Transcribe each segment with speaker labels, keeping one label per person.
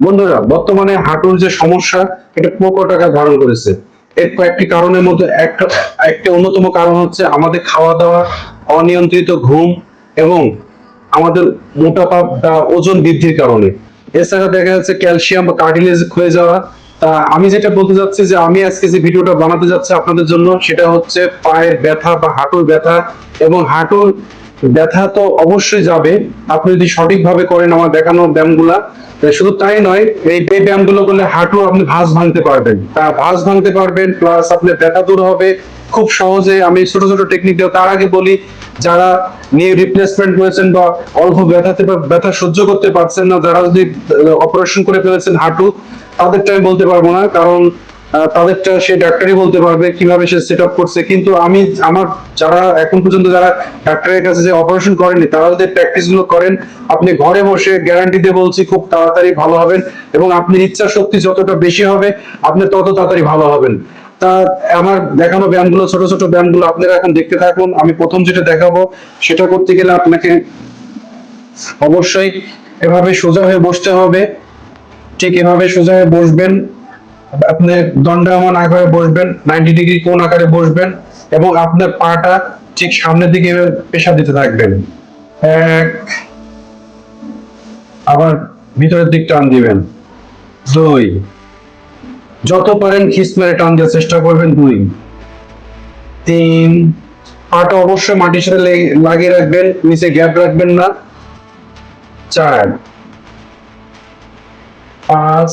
Speaker 1: বন্ধুরা, বর্তমানে হাঁটুর যে সমস্যা, এটা প্রকট আকার ধারণ করেছে। এর কয়েকটি কারণের মধ্যে একটা একটা অন্যতম কারণ হচ্ছে আমাদের খাওয়া দাওয়া অনিয়ন্ত্রিত ঘুম এবং আমাদের মোটাপা বা ওজন বৃদ্ধির কারণে। এছাড়া দেখা যাচ্ছে ক্যালসিয়াম বা কার্টিলেজ ক্ষয়ে যাওয়া। তা আমি যেটা বলতে যাচ্ছি যে, আমি আজকে যে ভিডিওটা বানাতে যাচ্ছি আপনাদের জন্য, সেটা হচ্ছে পায়ের ব্যথা বা হাঁটুর ব্যথা এবং হাঁটুর ব্যথা তো অবশ্যই যাবে। আপনি যদি সঠিকভাবে করেন আমার দেখানো ব্যায়ামগুলা শুধু তাই নয়, এই ব্যায়ামগুলো করলে হাঁটু আপনি ভাঁজ ভাঙতে পারবেন। তা ভাঁজ ভাঙতে পারবেন, প্লাস আপনার ব্যথা দূর হবে। খুব সহজে আমি ছোট ছোট টেকনিক দেবো তার আগে বলি, যারা নিয়ে রিপ্লেসমেন্ট করেছেন বা অল্প ব্যথাতে বা ব্যথা সহ্য করতে পারছেন না, যারা যদি অপারেশন করে ফেলেছেন হাঁটু তাদেরটা আমি বলতে পারব না, কারণ তাদেরটা সে ডাক্তারই বলতে পারবে কীভাবে সে সেট আপ করছে। কিন্তু আমি, আমার যারা এখন পর্যন্ত যারা ডাক্তারের কাছে যে অপারেশন করেনি তারা যদি প্র্যাকটিসগুলো করেন, আপনি ঘরে বসে গ্যারান্টি দিয়ে বলছি খুব তাড়াতাড়ি ভালো হবেন এবং আপনি ইচ্ছা শক্তি যতটা বেশি হবে, আপনি তত তাড়াতাড়ি ভালো হবেন। তা আমার দেখানো ব্যায়ামগুলো, ছোট ছোট ব্যায়ামগুলো আপনারা এখন দেখতে থাকুন। আমি প্রথম যেটা দেখাবো, সেটা করতে গেলে আপনাকে অবশ্যই এভাবে সোজা হয়ে বসতে হবে। ঠিক এভাবে সোজা হয়ে বসবেন। আপনি দণ্ডায়মান আকারে বসবেন নাইনটি ডিগ্রি কোন আকারে বসবেন এবং আপনার পাটা ঠিক সামনের দিকে পেশা দিতে থাকবেন। এক, আবার ভিতরের দিক টান দিবেন। দুই, যত পারেন খিস মেরে টান দেওয়ার চেষ্টা করবেন, দুই। তিন, পাটা অবশ্যই মাটির সাথে লাগিয়ে রাখবেন, নিচে গ্যাপ রাখবেন না। চার, পাঁচ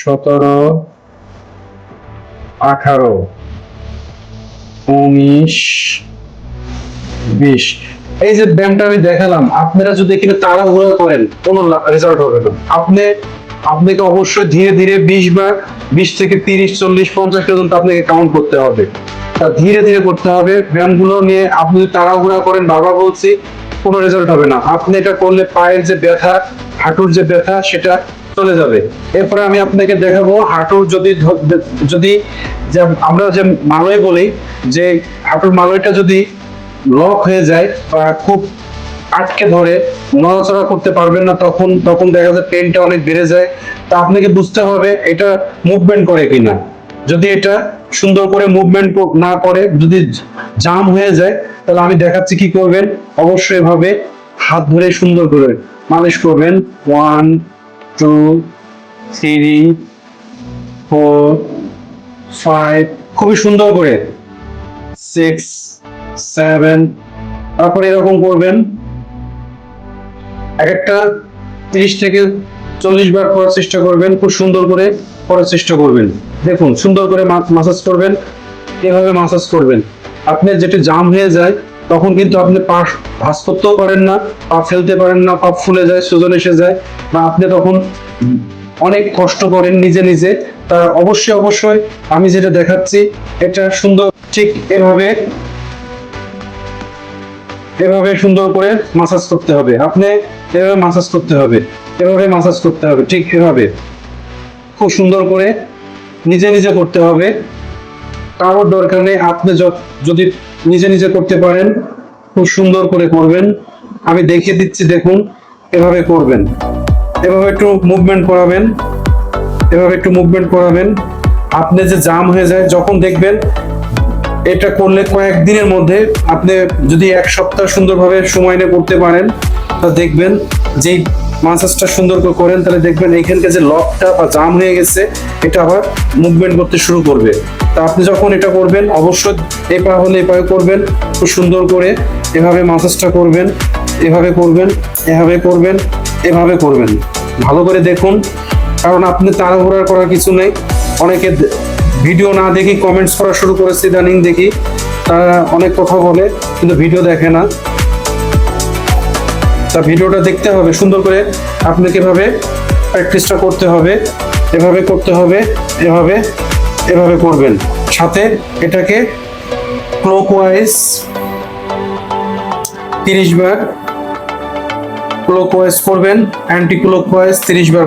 Speaker 1: সতেরো, আঠারো, উনিশ, বিশ। এই যে ব্যায়ামটা আমি দেখালাম, আপনারা যদি এখানে তাড়াহুড়ো করেন, কোনো রেজাল্ট হবে না। আপনি, আপনাকে অবশ্যই ধীরে ধীরে বিশ বার বিশ থেকে তিরিশ, চল্লিশ, পঞ্চাশ পর্যন্ত আপনাকে কাউন্ট করতে হবে। তা ধীরে ধীরে করতে হবে। ব্যায়ামগুলো নিয়ে আপনি যদি তাড়াহুড়া করেন, বারবার বলছি, কোনো রেজাল্ট হবে না। আপনি এটা করলে পায়ের যে ব্যথা, হাঁটুর যে ব্যথা, সেটা চলে যাবে। এরপরে আমি আপনাকে দেখাবো হাঁটুর যদি যদি যে আমরা যে মালয় বলি, যে হাঁটুর মালয়টা যদি লক হয়ে যায় বা খুব আটকে ধরে নড়াচড়া করতে পারবেন না, তখন তখন দেখা যায় পেনটা অনেক বেড়ে যায়। তা আপনাকে বুঝতে হবে এটা মুভমেন্ট করে কিনা। যদি এটা সুন্দর করে মুভমেন্ট না করে, যদি জাম হয়ে যায়, তাহলে আমি দেখাচ্ছি কি করবেন। অবশ্যই এভাবে হাত ধরে সুন্দর করে মালিশ করবেন। One two three four five খুবই সুন্দর করে। সিক্স সেভেন তারপরে এরকম করবেন। এক একটা তিরিশ থেকে চল্লিশ বার করার চেষ্টা করবেন, খুব সুন্দর করে করার চেষ্টা করবেন। দেখুন, সুন্দর করে মাসাজ করবেন, এভাবে মাসাজ করবেন। আপনার যেটা জাম হয়ে যায়, তখন কিন্তু আপনি পা ভাস করতেও পারেন না, পা ফেলতে পারেন না, পা ফুলে যায়, সুজন এসে যায়। বা আপনি তখন অনেক কষ্ট করেন নিজে নিজে, তা অবশ্যই অবশ্যই আমি যেটা দেখাচ্ছি, এটা সুন্দর ঠিক এভাবে এভাবে সুন্দর করে মাসাজ করতে হবে। আপনি এভাবে মাসাজ করতে হবে, এভাবে মাসাজ করতে হবে, ঠিক এভাবে। খুব সুন্দর করে নিজে নিজে করতে হবে। কারোর দরকার নেই, আপনি যদি নিজে নিজে করতে পারেন, খুব সুন্দর করে করবেন। আমি দেখিয়ে দিচ্ছি, দেখুন, এভাবে করবেন। এভাবে একটু মুভমেন্ট করাবেন। এভাবে একটু মুভমেন্ট করাবেন। আপনি যে জাম হয়ে যায়, যখন দেখবেন এটা করলে কয়েকদিনের মধ্যে আপনি যদি এক সপ্তাহ সুন্দরভাবে সময় নিয়ে করতে পারেন, তা দেখবেন যে মাসাজটা সুন্দর করে করেন, তাহলে দেখবেন এখানকার যে লকটা বা জাম হয়ে গেছে, এটা আবার মুভমেন্ট করতে শুরু করবে। তা আপনি যখন এটা করবেন, অবশ্যই এ পা হলে এই পায়ে করবেন, খুব সুন্দর করে এভাবে মাসাজটা করবেন, এভাবে করবেন এভাবে করবেন এভাবে করবেন। ভালো করে দেখুন। কারণ আপনি তাড়াহুড়া করার কিছু নেই। অনেকে ভিডিও না দেখি কমেন্টস করা শুরু করেছে ইদানিং দেখি। তারা অনেক কথা বলে, কিন্তু ভিডিও দেখে না। তা ভিডিওটা দেখতে হবে, সুন্দর করে আপনাকে এভাবে প্র্যাকটিসটা করতে হবে। এভাবে করতে হবে, এভাবে এভাবে করবেন। সাথে এটাকে ক্লোকওয়াইজ তিরিশ বার ক্লোকওয়াইজ করবেন অ্যান্টি ক্লোকওয়াইজ তিরিশ বার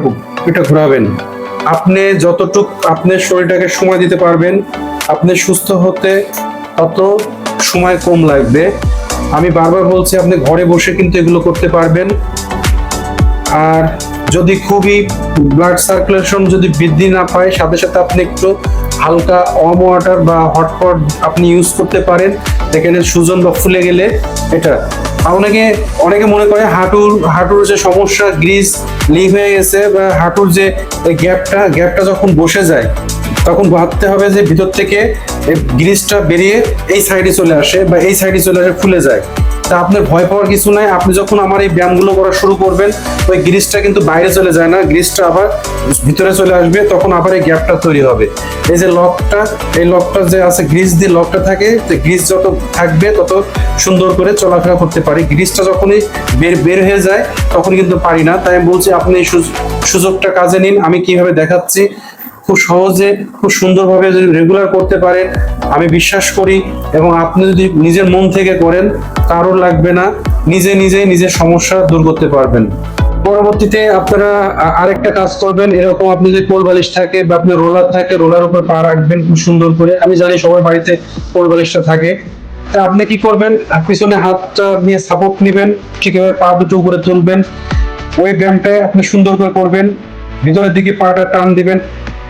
Speaker 1: এটা ঘোরাবেন। আপনি যতটুক আপনার শরীরটাকে সময় দিতে পারবেন, আপনি সুস্থ হতে তত সময় কম লাগবে। আমি বারবার বলছি, আপনি ঘরে বসে কিন্তু এগুলো করতে পারবেন। আর যদি খুবই ব্লাড সার্কুলেশন যদি বৃদ্ধি না পায়, সাথে সাথে আপনি একটু হালকা ওয়ার্ম ওয়াটার বা হটপট আপনি ইউজ করতে পারেন। এখানে সুজন বা ফুলে গেলে এটা অনেকে অনেকে মনে করে হাঁটুর হাঁটুর যে সমস্যা গ্রিস লিক হয়ে গেছে, বা হাঁটুর যে গ্যাপটা গ্যাপটা যখন বসে যায়, তখন ভাবতে হবে যে ভিতর থেকে গ্রিসটা বেরিয়ে এই সাইডে চলে আসে বা এই সাইডে চলে আসে ফুলে যায়। তা আপনার ভয় পাওয়ার কিছু নাই। আপনি যখন আমার এই ব্যায়ামগুলো করা শুরু করবেন, ওই গ্রিসটা কিন্তু বাইরে চলে যায় না। গ্রিসটা আবার ভিতরে চলে আসবে, তখন আবার এই গ্যাপটা তৈরি হবে। এই যে লকটা, এই লকটা যে আছে, গ্রিস দিয়ে লকটা থাকে যে গ্রিস যত থাকবে, তত সুন্দর করে চলাফেরা করতে পারি। গ্রিসটা যখনই বের বের হয়ে যায় তখন কিন্তু পারি না। তাই বলছি, আপনি সুযোগটা কাজে নিন। আমি কীভাবে দেখাচ্ছি খুব সহজে, খুব সুন্দরভাবে যদি রেগুলার করতে পারে, আমি বিশ্বাস করি এবং আপনি যদি নিজের মন থেকে করেন, কারোর লাগবে না, নিজে নিজে নিজের সমস্যা দূর করতে পারবেন। পরবর্তীতে আপনারা আরেকটা কাজ করবেন, এরকম আপনি যদি পোল বালিশ থাকে বা আপনি রোলার থাকে রোলার উপর পা রাখবেন খুব সুন্দর করে। আমি জানি সবার বাড়িতে পোল বালিশটা থাকে। তা আপনি কি করবেন? পিছনে হাতটা নিয়ে সাপোর্ট নেবেন, ঠিক এভাবে পা দুটো উপরে তুলবেন। ওই ব্যায়ামটা আপনি সুন্দর করে করবেন। ভিতরের দিকে পাটা টান দিবেন।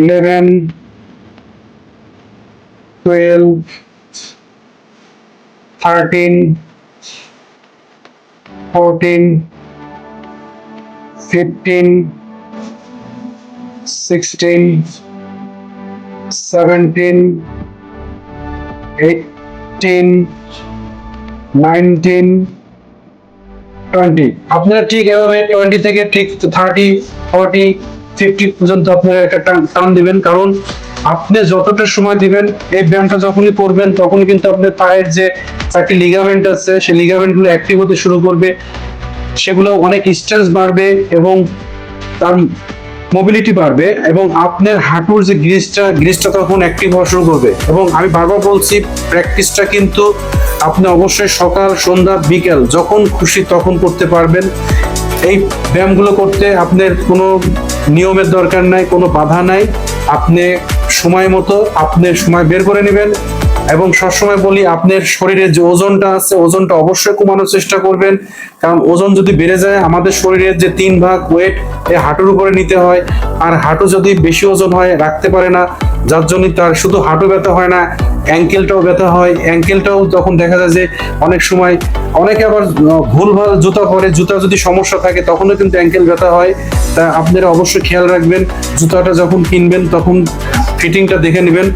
Speaker 1: Eleven twelve thirteen fourteen fifteen sixteen seventeen eighteen nineteen twenty আপনারা ঠিক এভাবে টোয়েন্টি থেকে ঠিক থার্টি ফর্টি ফিফটি পর্যন্ত আপনারা একটা টান দিবেন। কারণ আপনি যতটা সময় দিবেন, এই ব্যায়ামটা যখনই করবেন, তখনই কিন্তু আপনার পায়ের যে চারটি লিগামেন্ট আছে, সেই লিগামেন্টগুলো অ্যাক্টিভ হতে শুরু করবে। সেগুলো অনেক স্ট্রেস বাড়বে এবং তার মোবিলিটি বাড়বে এবং আপনার হাঁটুর যে গ্রিসটা গ্রিসটা তখন অ্যাক্টিভ হওয়া শুরু করবে। এবং আমি বারবার বলছি প্র্যাকটিসটা কিন্তু আপনি অবশ্যই সকাল, সন্ধ্যা, বিকেল যখন খুশি তখন করতে পারবেন। এই ব্যায়ামগুলো করতে আপনার কোনো নিয়মের দরকার নাই, কোনো বাধা নাই। আপনি সময় মতো, আপনি সময় বের করে নেবেন। এবং সবসময় বলি, আপনার শরীরের যে ওজনটা আছে, ওজনটা অবশ্যই কমানোর চেষ্টা করবেন। কারণ ওজন যদি বেড়ে যায়, আমাদের শরীরের যে তিন ভাগ ওয়েট এই হাঁটুর উপরে নিতে হয়। আর হাঁটু যদি বেশি ওজন হয়, রাখতে পারে না। যার জন্য তার শুধু হাঁটু ব্যথা হয় না অ্যাঙ্কেলটাও ব্যথা হয়। অ্যাঙ্কেলটাও তখন দেখা যায় যে অনেক সময় অনেকে আবার ভুলভাল জুতা পরে, জুতা যদি সমস্যা থাকে, তখনও কিন্তু অ্যাঙ্কেল ব্যথা হয়। তা আপনারা অবশ্যই খেয়াল রাখবেন। জুতাটা যখন কিনবেন, তখন ফিটিংটা দেখে নেবেন।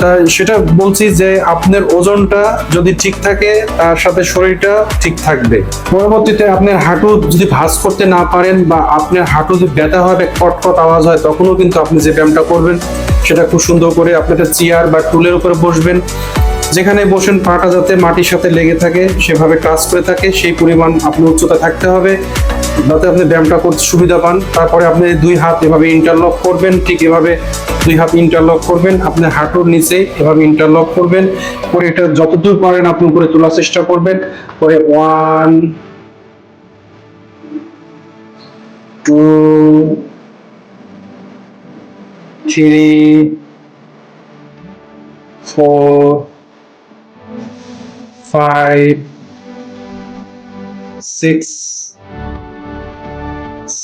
Speaker 1: তা সেটা বলছি যে আপনার ওজনটা যদি ঠিক থাকে, তার সাথে শরীরটা ঠিক থাকবে। পরবর্তীতে আপনার হাঁটু যদি ভাঁজ করতে না পারেন বা আপনার হাঁটু যদি ব্যথা হবে কটকট আওয়াজ হয়, তখনও কিন্তু আপনি যে ব্যায়ামটা করবেন, সেটা খুব সুন্দর করে আপনি একটা চেয়ার বা টুলের উপরে বসবেন। যেখানে বসেন পাটা যাতে মাটির সাথে লেগে থাকে, সেভাবে কাজ করে থাকে, সেই পরিমাণ আপনার উচ্চতা থাকতে হবে। যাতে আপনি ব্যায়ামটা করতে সুবিধা পান। তারপরে আপনি দুই হাত এভাবে ইন্টারলক করবেন ঠিক এভাবে দুই হাত ইন্টারলক করবেন। আপনি হাঁটুর নিচে এভাবে ইন্টারলক করবেন। পরে এটা যতদূর পারেন আপনি উপরে তোলার চেষ্টা করবেন। পরে one two three four five six,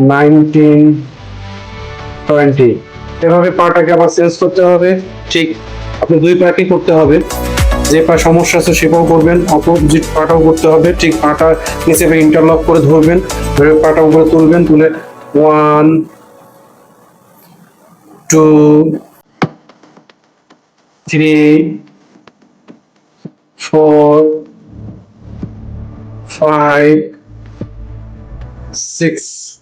Speaker 1: Nineteen twenty এভাবে পাটাকে আবার চেঞ্জ করতে হবে। ঠিক। আপনি দুই পাটি করতে হবে। যে পা সমস্যা আছে সেটাও করবেন। অপোজিট পাটাও করতে হবে। ঠিক পাটা নিচে ইন্টারলক করে ধরবেন। ধরে পাটা উপরে তুলবেন। তুলে one two three four five six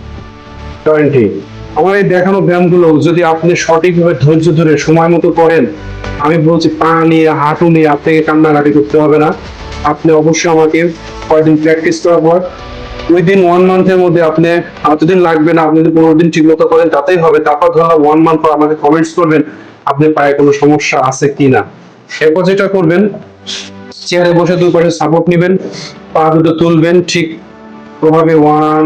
Speaker 1: twenty আমার এই দেখানো ব্যায়ামগুলো যদি আপনি সঠিকভাবে ধৈর্য ধরে সময় মতো করেন, আমি বলছি পা নিয়ে, হাঁটু নিয়ে আপনাকে কান্নাকাটি করতে হবে না। আপনি অবশ্যই আমাকে কয়েকদিন প্র্যাকটিস করার পর উইদিন ওয়ান মান্থের মধ্যে আপনি, এতদিন লাগবে না, আপনি যদি পনেরো দিন ঠিক মতো করেন, তাতেই হবে। তারপর ধরো ওয়ান মান্থ পর আমাকে কমেন্টস করবেন, আপনি পায়ে কোনো সমস্যা আছে কি না এরপর যেটা করবেন চেয়ারে বসে দুই পাশে সাপোর্ট নেবেন, পা দুটো তুলবেন, ঠিক ওভাবে one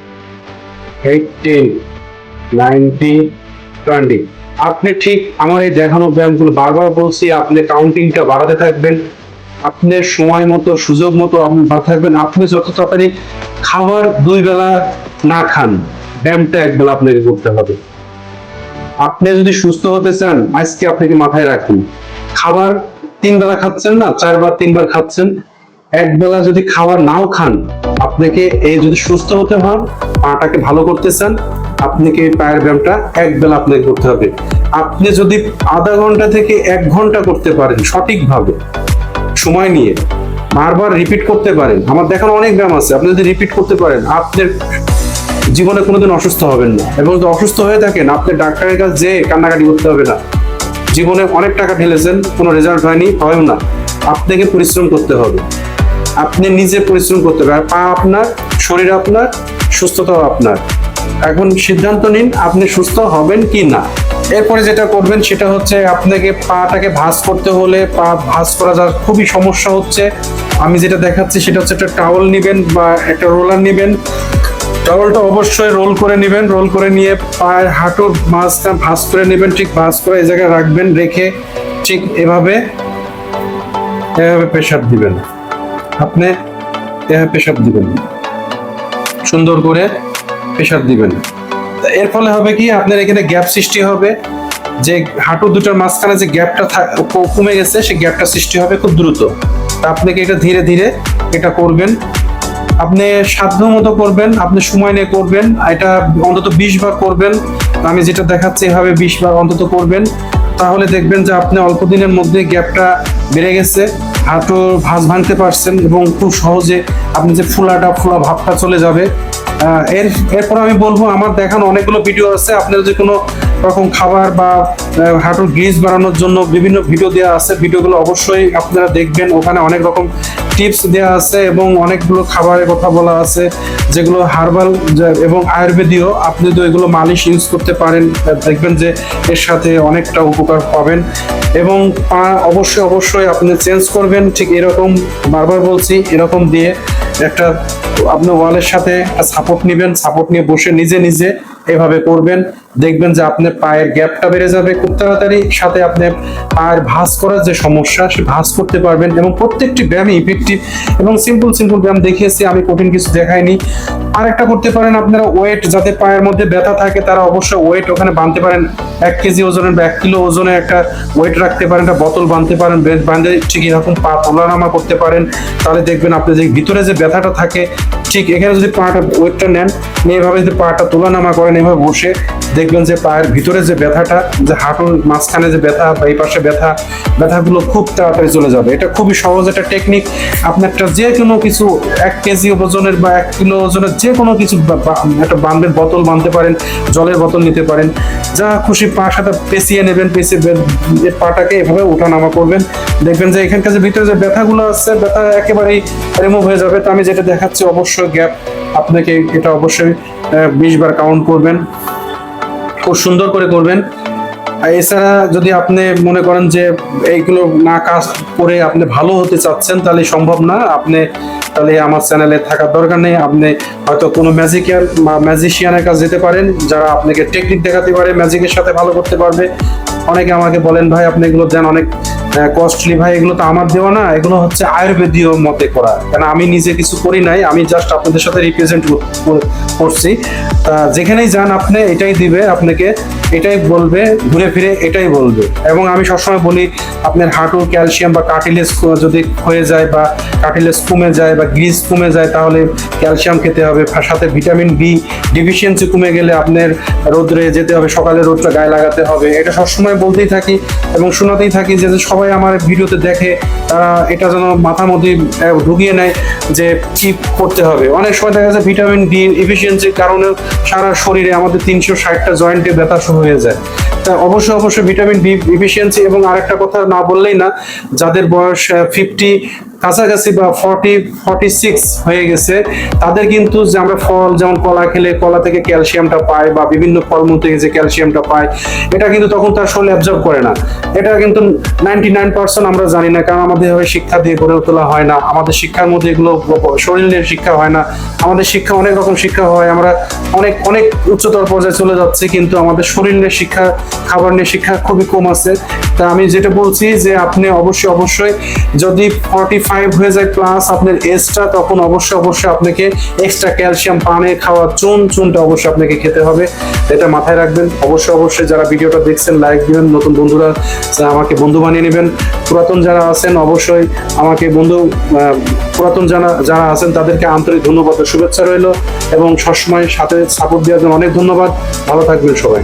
Speaker 1: eighteen nineteen twenty আপনি ঠিক আমার এই দেখানো ব্যায়ামগুলো বারবার বলছি, আপনি কাউন্টিংটা বাড়াতে থাকবেন। আপনি সময় মতো, সুযোগ মতো আপনি বাড়াতে থাকবেন। আপনি যত তাড়াতাড়ি খাবার দুই বেলা না খান, ব্যায়ামটা এক বেলা আপনাকে করতে হবে। আপনি যদি সুস্থ হতে চান, আজকে আপনাকে মাথায় রাখুন, খাবার তিন বেলা খাচ্ছেন না, চারবার, তিনবার খাচ্ছেন, এক বেলা যদি খাবার নাও খান আপনাকে এই যদি সুস্থ হতে হন, পাটাকে ভালো করতে চান, আপনাকে পায়ের ব্যায়ামটা এক বেলা আপনাকে করতে হবে। আপনি যদি আধা ঘণ্টা থেকে এক ঘণ্টা করতে পারেন সঠিকভাবে, সময় নিয়ে, বারবার রিপিট করতে পারেন। আমার দেখানো অনেক ব্যায়াম আছে, আপনি যদি রিপিট করতে পারেন, আপনার জীবনে কোনোদিন অসুস্থ হবেন না। এবং যদি অসুস্থ হয়ে থাকেন, আপনি ডাক্তারের কাছে যেয়ে কান্নাকাটি করতে হবে না। জীবনে অনেক টাকা ঢেলেছেন, কোনো রেজাল্ট হয়নি, হয়ও না। আপনাকে পরিশ্রম করতে হবে। আপনি নিজে পরিশ্রম করতে হবে আর পা আপনার, শরীর আপনার, সুস্থতাও আপনার। এখন সিদ্ধান্ত নিন আপনি সুস্থ হবেন কি না। এরপরে যেটা করবেন সেটা হচ্ছে আপনাকে পাটাকে ভাঁজ করতে হলে পা ভাঁজ করা যার খুবই সমস্যা হচ্ছে। আমি যেটা দেখাচ্ছি সেটা হচ্ছে একটা টাওয়াল নেবেন বা একটা রোলার নেবেন। টাওয়ালটা অবশ্যই রোল করে নেবেন রোল করে নিয়ে পায়ের হাঁটুর মাঝখান ভাঁজ করে নেবেন, ঠিক ভাঁজ করে এই জায়গায় রাখবেন, রেখে ঠিক এভাবে এভাবে প্রেশার দিবেন। আপনি প্রেশার দিবেন। সুন্দর করে প্রেশার দিবেন। এর ফলে হবে কি? আপনার এখানে গ্যাপ সৃষ্টি হবে। যে হাঁটু দুটোর মাঝখানে যে গ্যাপটা কমে গেছে, সেই গ্যাপটা সৃষ্টি হবে খুব দ্রুত। তা আপনাকে এটা ধীরে ধীরে এটা করবেন। আপনি সাধ্য মতো করবেন, আপনি সময় নিয়ে করবেন। এটা অন্তত বিশ বার করবেন। আমি যেটা দেখাচ্ছি, এভাবে বিশ বার অন্তত করবেন। তাহলে দেখবেন যে আপনি অল্প দিনের মধ্যে গ্যাপটা বেড়ে গেছে। হাঁটু ভাঁজ ভাঙতে পারছেন এবং খুব সহজে আপনি যে ফুলাটা, ফুলা ভাবটা চলে যাবে। এর, এরপর আমি বলব, আমার দেখানো অনেকগুলো ভিডিও আছে। আপনার যে কোনো রকম খাবার বা হাঁটুর গ্রিজ বাড়ানোর জন্য বিভিন্ন ভিডিও দেওয়া আছে। ভিডিওগুলো অবশ্যই আপনারা দেখবেন। ওখানে অনেক রকম টিপস দেওয়া আছে এবং অনেকগুলো খাবারের কথা বলা আছে, যেগুলো হার্বাল এবং আয়ুর্বেদীয়। আপনি যদি এগুলো মালিশ ইউজ করতে পারেন দেখবেন যে এর সাথে অনেকটা উপকার পাবেন। এবং পা, অবশ্যই অবশ্যই আপনি চেঞ্জ করবেন। ঠিক এরকম বারবার বলছি, এরকম দিয়ে একটা আপনি ওয়ালের সাথে সাপোর্ট নেবেন। সাপোর্ট নিয়ে বসে নিজে নিজে এভাবে করবেন। দেখবেন যে আপনার পায়ের গ্যাপটা বেড়ে যাবে খুব তাড়াতাড়ি। সাথে আপনি পায়ের ভাঁজ করার যে সমস্যা, সে ভাঁজ করতে পারবেন এবং প্রত্যেকটি ব্যায়ামই ইফেক্টিভ এবং সিম্পল সিম্পল ব্যায়াম দেখিয়েছি, আমি কঠিন কিছু দেখাইনি। আরেকটা করতে পারেন আপনারা ওয়েট যাতে পায়ের মধ্যে ব্যথা থাকে, তারা অবশ্যই ওয়েট ওখানে বাঁধতে পারেন। এক কেজি ওজনের বা এক কিলো ওজনের একটা ওয়েট রাখতে পারেন, একটা বোতল বাঁধতে পারেন বে- বাঁধে ঠিক এরকম পা তোলানামা করতে পারেন। তাহলে দেখবেন আপনি যে ভিতরে যে ব্যথাটা থাকে ঠিক এখানে যদি পাটা ওয়েটটা নেন, নিয়ে এভাবে যদি পাটা তোলানামা করেন, এভাবে বসে দেখবেন যে পায়ের ভিতরে যে ব্যথাটা, যে হাঁটুর মাঝখানে যে ব্যথা বা এই পাশে ব্যথা, ব্যথাগুলো খুব তাড়াতাড়ি চলে যাবে। এটা খুবই সহজ একটা টেকনিক আপনি একটা যে কোনো কিছু, এক কেজি ওজনের বা এক কিলো ওজনের যে কোনো কিছু একটা বাঁধবেন বোতল বাঁধতে পারেন, জলের বোতল নিতে পারেন। যা খুশি পা সাথে পেঁচিয়ে নেবেন, পেঁচিয়ে পাটাকে এভাবে ওঠানামা করবেন। দেখবেন যে এখানকার যে ভিতরে যে ব্যথাগুলো আছে, ব্যথা একেবারেই রিমুভ হয়ে যাবে। তো আমি যেটা দেখাচ্ছি, অবশ্যই গ্যাপ, আপনাকে এটা অবশ্যই বিশ বার কাউন্ট করবেন। খুব সুন্দর করে করবেন। এছাড়া যদি আপনি মনে করেন যে এইগুলো না কাজ করে আপনি ভালো হতে চাচ্ছেন, তাহলে সম্ভব না। আপনি তাহলে আমার চ্যানেলে থাকার দরকার নেই। আপনি হয়তো কোনো ম্যাজিকিয়ান বা ম্যাজিশিয়ানের কাছে যেতে পারেন, যারা আপনাকে টেকনিক দেখাতে পারে ম্যাজিকের সাথে ভালো করতে পারবে। অনেকে আমাকে বলেন, ভাই, আপনি এগুলো দেন অনেক কস্টলি ভাই, এগুলো তো আমার দেওয়া না, এগুলো হচ্ছে আয়ুর্বেদীয় মতে করা। কারণ আমি নিজে কিছু করি নাই, আমি জাস্ট আপনাদের সাথে রিপ্রেজেন্ট করছি। যেখানেই যান আপনি, এটাই দিবে আপনাকে, এটাই বলবে, ঘুরে ফিরে এটাই বলবে। এবং আমি সবসময় বলি, আপনার হাঁটুর ক্যালসিয়াম বা কাটিলেস যদি হয়ে যায় বা কার্টিলেজ কমে যায় বা গ্রিস কমে যায়, তাহলে ক্যালসিয়াম খেতে হবে। সাথে ভিটামিন বি ডিফিসিয়েন্সি কমে গেলে আপনার রোদ্রে যেতে হবে, সকালে রোদটা গায়ে লাগাতে হবে। এটা সবসময় বলতেই থাকি এবং শোনাতেই থাকি যে যে সবাই আমার ভিডিওতে দেখে, তারা এটা যেন মাথার মধ্যে ঢুকিয়ে নেয় যে কি করতে হবে। অনেক সময় দেখা যাচ্ছে ভিটামিন ডি ইফিসিয়েন্সির কারণে সারা শরীরে আমাদের তিনশো ষাটটা জয়েন্টে ব্যথা শুরু হয়ে যায়। তা অবশ্যই অবশ্যই ভিটামিন ডি ইফিসিয়েন্সি এবং আরেকটা কথা না বললেই না, যাদের বয়স ফিফটি কাছাকাছি বা ফর্টি ফর্টি সিক্স হয়ে গেছে। তাদের কিন্তু যে আমরা ফল, যেমন কলা খেলে কলা থেকে ক্যালসিয়ামটা পাই বা বিভিন্ন ফলমূল থেকে যে ক্যালসিয়ামটা পাই এটা কিন্তু তখন তার শরীর অ্যাবজর্ব করে না। এটা কিন্তু নাইনটি নাইন পার্সেন্ট আমরা জানি না, কারণ আমাদের শিক্ষা দিয়ে গড়ে তোলা হয় না। আমাদের শিক্ষার মধ্যে এগুলো শরীরের শিক্ষা হয় না। আমাদের শিক্ষা অনেক রকম শিক্ষা হয়। আমরা অনেক অনেক উচ্চতর পর্যায়ে চলে যাচ্ছে, কিন্তু আমাদের শরীরের শিক্ষা খাবার নিয়ে শিক্ষা খুবই কম আছে। তা আমি যেটা বলছি যে আপনি অবশ্যই অবশ্যই যদি ফর্টি ফাইভ হয়ে যায় প্লাস আপনার এজটা তখন অবশ্যই অবশ্যই আপনাকে এক্সট্রা ক্যালসিয়াম পানে খাওয়া চুন, চুনটা অবশ্যই আপনাকে খেতে হবে। এটা মাথায় রাখবেন। অবশ্যই অবশ্যই যারা ভিডিওটা দেখছেন লাইক দিবেন। নতুন বন্ধুরা আমাকে বন্ধু বানিয়ে নেবেন, পুরাতন যারা আছেন, অবশ্যই আমাকে বন্ধু পুরাতন যারা যারা আছেন, তাদেরকে আন্তরিক ধন্যবাদ শুভেচ্ছা রইল। এবং সবসময় সাথে সাপোর্ট দেওয়ার জন্য অনেক ধন্যবাদ। ভালো থাকবেন সবাই।